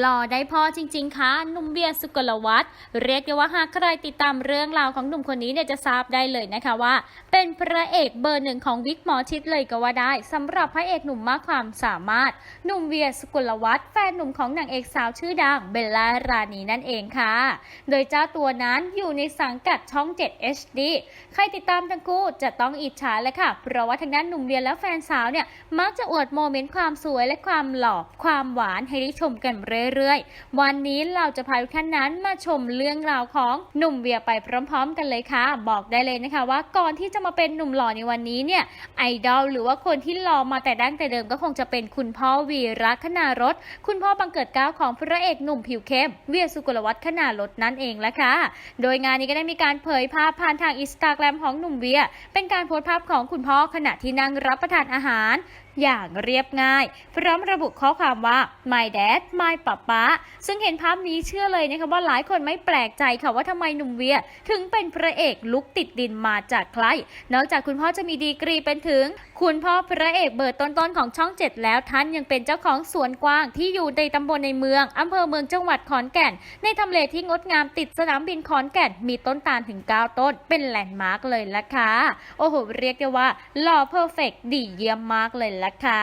หล่อได้พ่อจริง ๆค่ะหนุ่มเบียร์สุกลวัฒน์เรียกได้ว่าหากใครติดตามเรื่องราวของหนุ่มคนนี้เนี่ยจะทราบได้เลยนะคะว่า เป็นพระเอกเบอร์หนึ่งของวิกหมอชิดเลยก็ว่าได้สำหรับพระเอกหนุ่มมากความสามารถหนุ่มเวียสุกลวัฒน์แฟนหนุ่มของนางเอกสาวชื่อดังเบลล่ารานีนั่นเองค่ะ โดยเจ้าตัวนั้นอยู่ในสังกัดช่อง 7 HD ใครติดตามทั้งคู่จะต้องอิจฉาเลยค่ะ เพราะว่าทางด้านหนุ่มเวียและแฟนสาวเนี่ยมักจะอวดโมเมนต์ความสวยและความหล่อความหวานให้ได้ชมกันเรื่อยๆ วันนี้เราจะพาทุกท่านนั้นมาชมเรื่องราวของหนุ่มเวียไปพร้อม ๆ กันเลยค่ะ บอกได้เลยนะคะว่าก่อนที่จะมาเป็นหนุ่มหล่อในวันนี้เนี่ยไอดอลหรือว่าคนที่หล่อมาแต่ดั้งแต่เดิมก็คงจะเป็นคุณพ่อวีระคณารถคุณพ่อบังเกิดเก้าของพระเอกหนุ่มผิวเข้มเวียสุกลวัฒน์คณารถนั่นเองละค่ะ โดยงานนี้ก็ได้มีการเผยภาพผ่านทางอินสตาแกรมของหนุ่มเวีย เป็นการโพสต์ภาพของคุณพ่อขณะที่นั่งรับประทานอาหารอย่างเรียบง่าย พร้อมระบุข้อความว่า my dad my ป๊าป๊าซึ่งเห็นภาพนี้เชื่อเลยนะคะว่าหลายคนไม่แปลกใจค่ะว่าทำไมหนุ่มเวีย ถึงเป็นพระเอกลุกติดดินมาจากใคร นอกจากคุณพ่อจะมีดีกรีเป็นถึง คุณพ่อพระเอกเบอร์ต้นๆของช่องเจ็ดแล้วท่านยังเป็นเจ้าของสวนกว้างที่อยู่ในตำบลในเมืองอำเภอเมืองจังหวัดขอนแก่น ในทำเลที่งดงามติดสนามบินขอนแก่นมีต้นตาลถึง 9 ต้น เป็นแลนด์มาร์กเลยละค่ะโอ้โหเรียกได้ว่าหล่อเพอร์เฟกดีเยี่ยมมากเลยละค่ะ